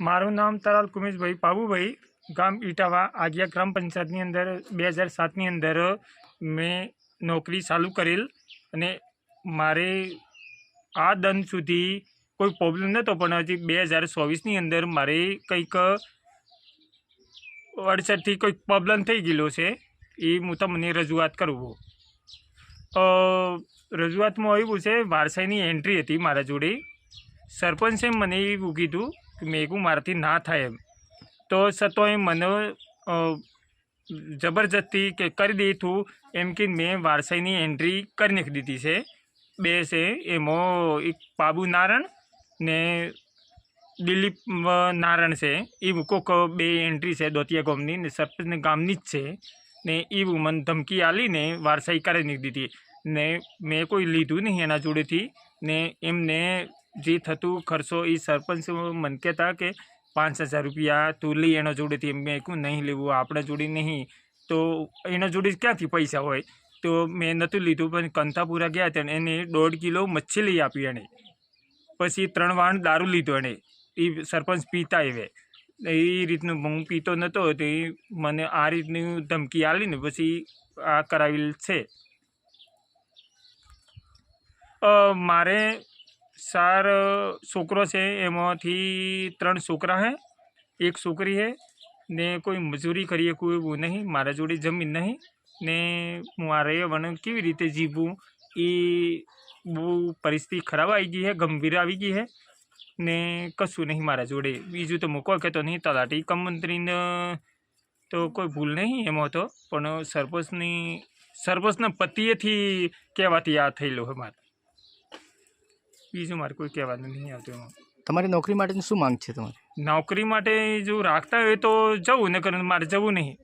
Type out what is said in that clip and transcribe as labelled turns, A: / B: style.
A: મારું નામ તરાલ કુમેશભાઈ પાબુભાઈ ગામ ઇટાવા આગિયા ગ્રામ પંચાયતની અંદર બે હજાર સાતની અંદર મેં નોકરી ચાલુ કરેલ અને મારે આ દંડ સુધી કોઈ પ્રોબ્લેમ નહોતો, પણ હજી બે હજાર ચોવીસની અંદર મારે કંઈક અડચણથી કોઈક પ્રોબ્લેમ થઈ ગયેલો છે, એ હું તમને રજૂઆત કરું રજૂઆતમાં એવું છે, વારસાઈની એન્ટ્રી હતી મારા જોડે. સરપંચે મને એવું કીધું મેઘું મારાથી ના થાય એમ. તો છતાંય મને જબરજસ્તી કે કરી દીધું એમ કે મેં વારસાઈની એન્ટ્રી કરી નાખી દીધી છે. બે છે, એમાં એક બાબુ નારણ ને દિલીપ નારણ છે. એ કોક બે એન્ટ્રી છે દોતિયા ગામની ને સરપંચને ગામની જ છે. ને એવું વુમન ધમકી આલીને વારસાઈ કરી નાખી દીધી. ને મેં કોઈ લીધું નહીં એના જોડેથી. ને એમને જે થતું ખર્ચો એ સરપંચ મનકે કહેતા કે પાંચ હજાર રૂપિયા તું લઈ એના જોડેથી મેં કહું નહીં લેવું, આપણા જોડે નહીં. તો એના જોડે ક્યાંથી પૈસા હોય? તો મેં નહોતું લીધું, પણ કંથાપુરા ગયા હતા એને દોઢ કિલો મચ્છી લઈ આપી એણે. પછી ત્રણ વાણ દારૂ લીધો એણે. એ સરપંચ પીતા એવે એ રીતનું હું પીતો નહોતો, તો એ મને આ રીતની ધમકી આલી ને પછી આ કરાવેલ છે. મારે ચાર છોકરો છે એમાંથી ત્રણ છોકરા હે એક છોકરી હે ને કોઈ મજૂરી કરીએ કોઈ એવું નહીં મારા જોડે જમીન નહીં ને મારે વણ કેવી રીતે જીવવું એ બહુ પરિસ્થિતિ ખરાબ આવી ગઈ છે ગંભીર આવી ગઈ છે ને કશું નહીં મારા જોડે બીજું તો મૂકો કહેતો નહીં તલાટી કમમંત્રીને તો કોઈ ભૂલ નહીં એમાં તો પણ સરપંચની સરપંચના પતિએથી કહેવાથી આ થયેલું છે મારે બીજું મારે કોઈ કહેવાનું નહીં આવતું એમાં.
B: તમારી નોકરી માટેની શું માંગ છે તમારી?
A: નોકરી માટે જો રાખતા હોય તો જવું નકર મારે જવું નહીં.